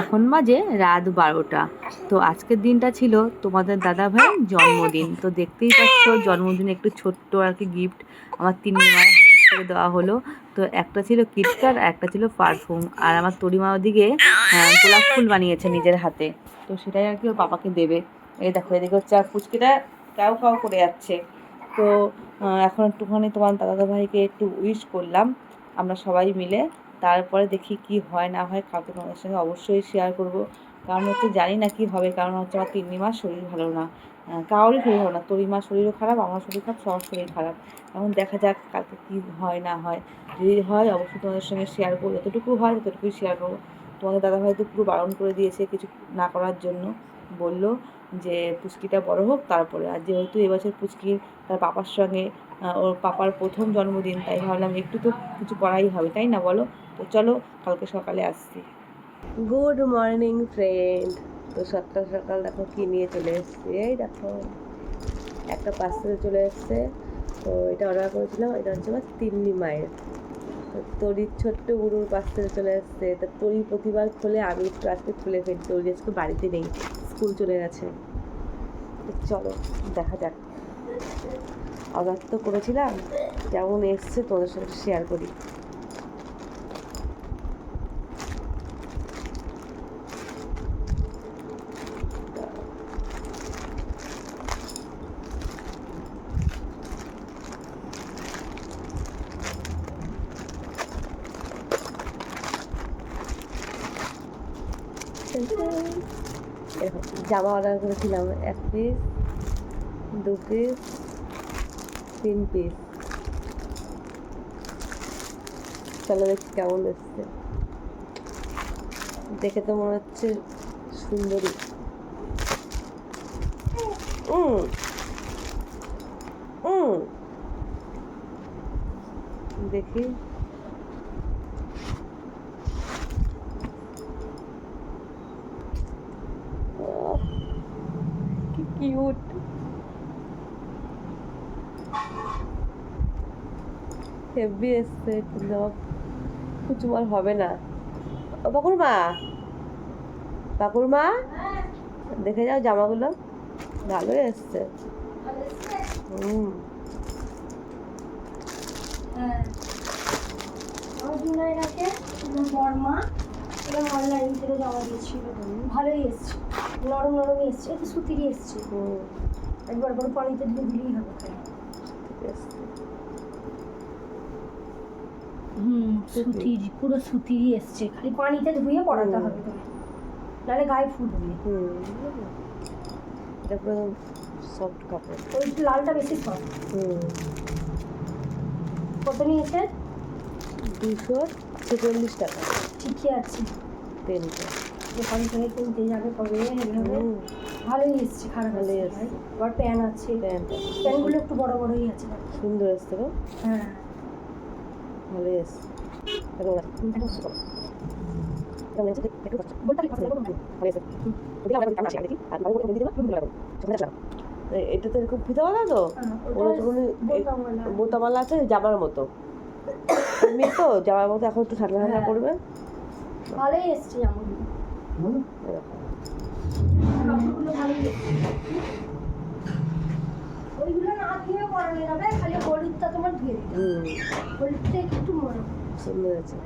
এখন বাজে রাত বারোটা। তো আজকের দিনটা ছিল তোমাদের দাদা ভাইয়ের জন্মদিন। তো দেখতেই পাচ্ছ জন্মদিনে একটু ছোট্ট আর কি গিফট আমার তিন মায়ের হাতে থেকে দেওয়া হলো। তো একটা ছিল কিটকার আর একটা ছিল পারফিউম আর আমার তরিমা ওদিকে গোলাপ ফুল বানিয়েছে নিজের হাতে। তো সেটাই আর কি ওর পাপাকে দেবে। এই দেখো, এদিকে হচ্ছে আর ফুচকিটা কাউ কাউ করে যাচ্ছে। তো এখন একটুখানি তোমার দাদা ভাইকে একটু উইশ করলাম। আমরা সবাই মিলে তারপরে দেখি কি হয়, না হয় কাউকে তোমাদের সঙ্গে অবশ্যই শেয়ার করব। কারণ হচ্ছে জানি না কি হবে, কারণ হচ্ছে আমার তিন্নি মাস শরীর ভালো না। কারোরই শরীর ভালো না। তরিমার শরীরও খারাপ, আমার শরীর খারাপ, সবার শরীর খারাপ। এখন দেখা যাক কালকে কী হয়, না হয়। যদি হয়, অবশ্যই তোমাদের সঙ্গে শেয়ার করব। যতটুকু হয়, ততটুকুই শেয়ার করব। তোমাদের দাদাভাই তো পুরো বারণ করে দিয়েছে কিছু না করার জন্য। বলল যে, পুচকিটা বড় হোক, তারপরে। আর যেহেতু এবছর পুচকি তার বাবার সঙ্গে ওর পাপার প্রথম জন্মদিন, তাই ভাবলাম একটু তো কিছু করাই হবে, তাই না বলো? তো চলো, কালকে সকালে আসছি। গুড মর্নিং ফ্রেন্ড তো সকাল সকাল দেখো কি নিয়ে চলে এসছি। এই দেখো, একটা পার্সেল চলে এসছে। তো এটা অর্ডার করেছিলাম, এটা হচ্ছে আমার তিন্নি মায়ের। তরির ছোট্ট গুরুর পার্সেল চলে এসছে। তা তরি প্রতিবার খোলে, আমি একটু আজকে খুলে ফেলি। তরি আজকে বাড়িতে নেই, স্কুল চলে গেছে। চলো, দেখা যাক। অর্ডার তো করেছিলাম কেমন এসছে তোদের সাথে শেয়ার করি। জামা অর্ডার করেছিলাম এক পিস দু পিস তিন পিস চলো দেখছি কেমন এসছে। দেখে তো মনে হচ্ছে সুন্দরী। উম, উম। দেখি। কি কিউট হেভি এসছে কিন্তু কিছু আর হবে না। ও পাকুর মা পাকুর মা দেখে যাও জামাগুলো। ভালোই এসছে। হুম। হ্যাঁ। বর্মা অনলাইন থেকে জমা দিয়েছিল ভালোই এসছে। নরম নরমই এসছে একটু সুতিরই এসছে। একবার বড় দিয়ে দিলেই হবে। ঠিক আছে হুম সুতির পুরো সুতিরই এসছে। খালি পানিতে ধুয়ে পড়াতে হবে নাহলে গায়ে ফুটবে হুম এটা পুরো সফট কাপড়। ওই লালটা বেশি সফট হুম। কত নিয়েছে? দুশো ছেচল্লিশ টাকা। ঠিকই আছে। পেনটা দোকান থেকে কিনতে যাবে কবে ভালোই এসছে খারাপ ভালোই এসছে। আবার প্যান আছে। প্যান্টটা প্যানগুলো একটু বড় বড়ই আছে। সুন্দর এসছে হ্যাঁ। ভালোই এসছে কেমন আছে? কেমন আছে? একটু কষ্ট। ভালো এসছে। ওদিকে আমার কাছে দেখি। ভালো করে দিয়ে দিবা, তুমি লাগাবো। সামনে আসলাম। এ- এটা তো এরকম ফিতাওয়ালা তো। বোতামালা আছে জামার মতো এমনি তো জামার মতো এখন একটু ঠান্ডা ঠান্ডা। করবে ভালোই এসছে জামাগুলো এরকম। কাপড়গুলো ভালোই এসছে ওইগুলো না ধুয়ে পরানো যাবে খালি হলুদটা তোমার ধুয়ে দিতে হলুদটা একটু মরম সুন্দর আছে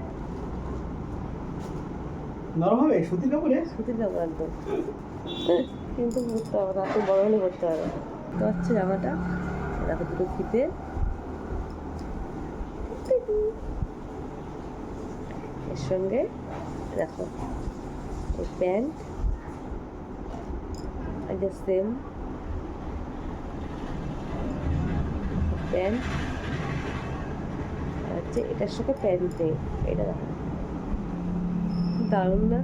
নরম হবে? সুতির কাপড়ে? সুতির কাপড় একদম। কিন্তু পরতে হবে না এত বড় হলে পরতে হবে তো হচ্ছে জামাটা। দেখো দুটো ফিতে। এর সঙ্গে দেখো এই প্যান্ট। একদম সেম। প্যান্ট হচ্ছে এটার সাথে প্যান্ট, এটা দারুণ না?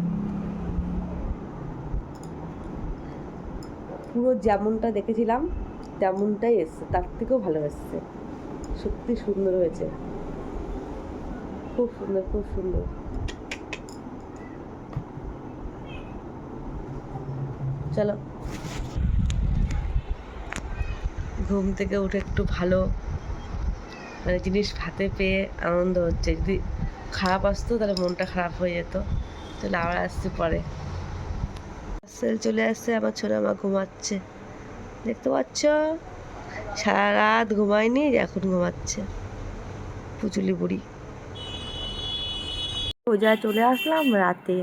পুরো যেমনটা দেখেছিলাম, তেমনটাই এসছে। তার থেকেও ভালো এসছে। সত্যি সুন্দর হয়েছে। খুব সুন্দর খুব সুন্দর। চলো। ঘুম থেকে উঠে একটু ভালো মানে জিনিস হাতে পেয়ে আনন্দ হচ্ছে। যদি খারাপ আসতো তাহলে মনটা খারাপ হয়ে যেত। তাহলে আবার আসছে পরে। সেল চলে আসছে, আমার ছোট আমার ঘুমাচ্ছে। দেখতে পাচ্ছ? সারা রাত ঘুমায়নি, এখন ঘুমাচ্ছে। পুচুলি বুড়ি। রোজা চলে আসলাম রাতে।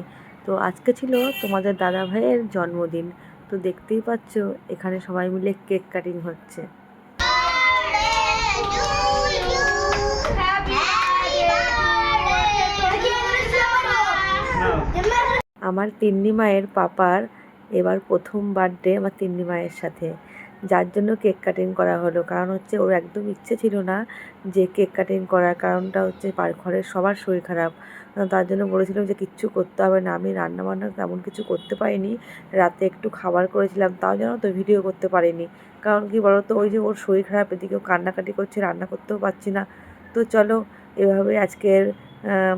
তো আজকে ছিল তোমাদের দাদা ভাইয়ের জন্মদিন। তো দেখতেই পাচ্ছ, এখানে সবাই মিলে কেক কাটিং হচ্ছে। আমার তিন্নি মায়ের পাপার এবার প্রথম বার্থডে আমার তিন্নি মায়ের সাথে। যার জন্য কেক কাটিং করা হলো। কারণ হচ্ছে ওর একদম ইচ্ছে ছিল না যে কেক কাটিং করার। কারণটা হচ্ছে ঘরের সবার শরীর খারাপ। তার জন্য বলেছিলাম যে কিচ্ছু করতে হবে না। আমি রান্না বান্না তেমন কিছু করতে পারিনি। রাতে একটু খাবার করেছিলাম। তাও যেন তো ভিডিও করতে পারিনি। কারণ কি বলতো? ওই যে ওর শরীর খারাপ এদিকেও কান্নাকাটি করছে, রান্না করতেও পারছি না। তো চলো, এভাবে আজকের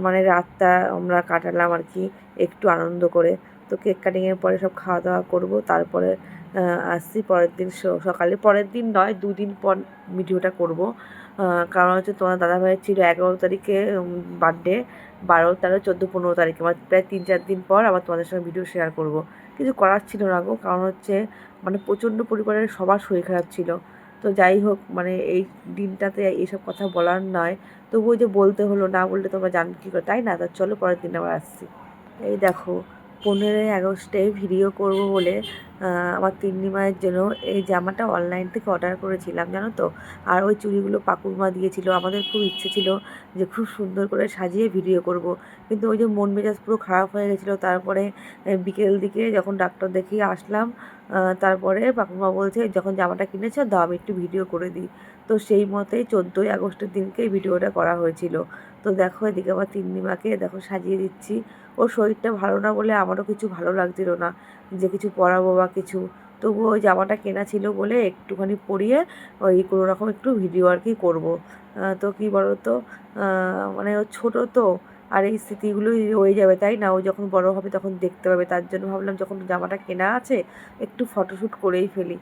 মানে রাতটা আমরা কাটালাম আর কি, একটু আনন্দ করে। তো কেক কাটিংয়ের পরে সব খাওয়া দাওয়া করব। তারপরে আসছি পরের দিন সকালে। পরের দিন নয়, দুদিন পর ভিডিওটা করব। কারণ হচ্ছে তোমার দাদাভাইয়ের ছিল এগারো তারিখে বার্থডে বারো, তেরো, চোদ্দ, পনেরো তারিখে। মানে প্রায় তিন, চার দিন পর আবার তোমাদের সঙ্গে ভিডিও শেয়ার করব। কিছু করার ছিল না গো, কারণ হচ্ছে মানে প্রচণ্ড পরিবারের সবার শরীর খারাপ ছিল। তো যাই হোক মানে এই দিনটাতে এইসব কথা বলার নয়। তবুও যে বলতে হলো না বললে তোমরা জান কী করে, তাই না? তা চলো পরের দিন আবার আসছি। এই দেখো পনেরোই আগস্টে ভিডিও করব বলে আমার তিন্নি মায়ের জন্য এই জামাটা অনলাইন থেকে অর্ডার করেছিলাম, জানো তো? আর ওই চুড়িগুলো পাকুরমা দিয়েছিল। আমাদের খুব ইচ্ছে ছিল যে খুব সুন্দর করে সাজিয়ে ভিডিও করব। কিন্তু ওই যে মন মেজাজ পুরো খারাপ হয়ে গেছিল। তারপরে বিকেল দিকে যখন ডাক্তার দেখিয়ে আসলাম তারপরে পাকুরমা বলছে, যখন জামাটা কিনেছো, দাও, আমি একটু ভিডিও করে দিই। তো সেই মতেই চোদ্দোই আগস্টের দিনকেই ভিডিওটা করা হয়েছিল। তো দেখো, এদিকে আবার তিন্নিমাকে দেখো সাজিয়ে দিচ্ছি। ওর শরীরটা ভালো না বলে আমারও কিছু ভালো লাগছিল না, যে কিছু পরাবো বা কিছু। তবুও ওই জামাটা কেনা ছিল বলে একটুখানি পরিয়ে ওই কোনো রকম একটু ভিডিও আর কি করব। তো কী বলো তো মানে ও ছোটো তো, আর এই স্মৃতিগুলোই রয়ে যাবে, তাই না? ও যখন বড় হবে তখন দেখতে পাবে। তার জন্য ভাবলাম যখন জামাটা কেনা আছে, একটু ফটোশ্যুট করেই ফেলি।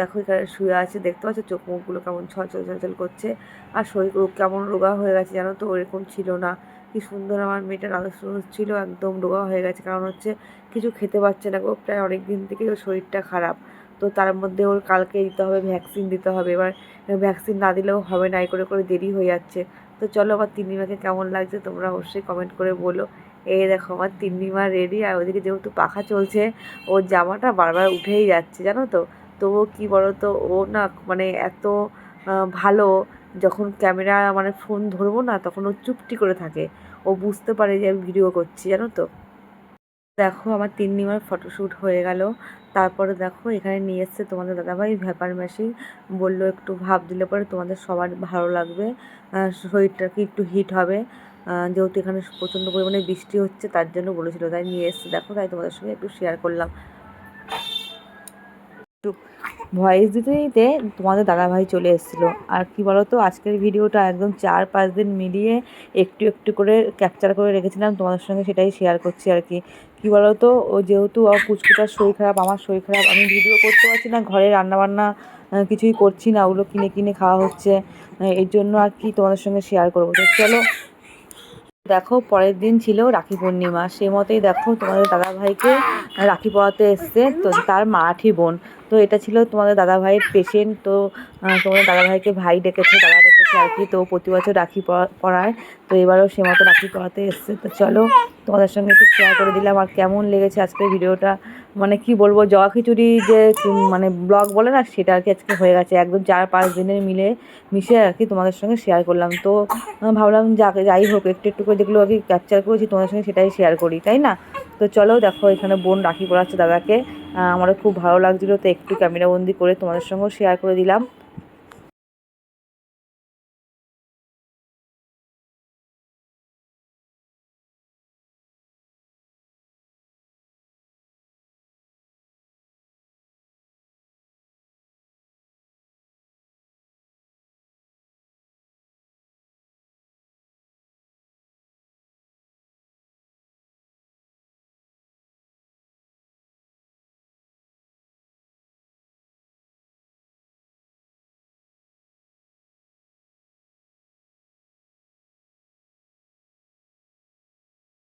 দেখো এখানে শুয়ে আছে, দেখতে পাচ্ছ চোখ মুখগুলো কেমন ছলছল ছলছল করছে। আর শরীর কেমন রোগা হয়ে গেছে জানো তো? ওরকম ছিল না। কি সুন্দর আমার মেয়েটার আদর্শ ছিল একদম রোগা হয়ে গেছে। কারণ হচ্ছে কিছু খেতে পারছে না গো, প্রায় অনেক দিন থেকে ওর শরীরটা খারাপ। তো তার মধ্যে ওর কালকে দিতে হবে ভ্যাকসিন দিতে হবে। এবার ভ্যাকসিন না দিলেও হবে না, এই করে করে দেরি হয়ে যাচ্ছে। তো চলো আমার তিন্নিমাকে কেমন লাগছে তোমরা অবশ্যই কমেন্ট করে বলো। এই দেখো আমার তিন্নিমা রেডি আর ওদিকে যেহেতু পাখা চলছে, ওর জামাটা বারবার উঠেই যাচ্ছে, জানো তো? তবুও কী বলো তো ও না মানে এত ভালো যখন ক্যামেরা মানে ফোন ধরবো না তখন ও চুপটি করে থাকে। ও বুঝতে পারে যে আমি ভিডিও করছি, জানো তো? দেখো আমার তিন্নিমার ফটোশ্যুট হয়ে গেল। তারপরে দেখো এখানে নিয়ে এসছে তোমাদের দাদাভাই ভ্যাপার মেশিন। বলল একটু ভাব দিলে পরে তোমাদের সবার ভালো লাগবে। শরীরটা কি একটু হিট হবে? যেহেতু এখানে প্রচণ্ড পরিমাণে বৃষ্টি হচ্ছে তার জন্য বলেছিল। তাই নিয়ে এসছে। দেখো তাই তোমাদের সঙ্গে একটু শেয়ার করলাম। ভয়েস দিতে দিতে তোমাদের দাদাভাই চলে এসেছিল। আর কি বলো তো আজকের ভিডিওটা একদম চার পাঁচ দিন মিলিয়ে একটু একটু করে ক্যাপচার করে রেখেছিলাম। তোমাদের সঙ্গে সেটাই শেয়ার করছি আর কি। কী বলো তো ও যেহেতু ও পুচকুটার শরীর খারাপ, আমার শরীর খারাপ, আমি ভিডিও করতে পারছি না, ঘরে রান্নাবান্না কিছুই করছি না, ওগুলো কিনে কিনে খাওয়া হচ্ছে। এর জন্য আর কি তোমাদের সঙ্গে শেয়ার করব। তো চলো দেখো, পরের দিন ছিল রাখি পূর্ণিমা। সে মতেই দেখো, তোমাদের দাদা ভাইকে রাখি পড়াতে এসছে, তো তার মাঠি বোন। তো এটা ছিল তোমাদের দাদা ভাইয়ের পেশেন্ট তো তোমাদের দাদা ভাইকে ভাই ডেকেছে, দাদা ডেকেছে আর কি, তো প্রতি বছর রাখি পরায়। তো এবারও সে মতো রাখি পরাতে এসছে। তো চলো, তোমাদের সঙ্গে একটু শেয়ার করে দিলাম আর কেমন লেগেছে আজকের ভিডিওটা। মানে কি বলব জগা খিচুড়ি যে মানে ব্লগ বলে না, সেটা আর কি আজকে হয়ে গেছে। একদম চার পাঁচ দিনের মিলে মিশে আর কি তোমাদের সঙ্গে শেয়ার করলাম। তো ভাবলাম যাকে, যাই হোক, একটু একটু করে যেগুলো আর কি ক্যাপচার করেছি, তোমাদের সঙ্গে সেটাই শেয়ার করি, তাই না? তো চলো, দেখো, এখানে বোন রাখি পড়াচ্ছে দাদাকে। আমারও খুব ভালো লাগছিল, তো একটু ক্যামেরাবন্দি করে তোমাদের সঙ্গেও শেয়ার করে দিলাম।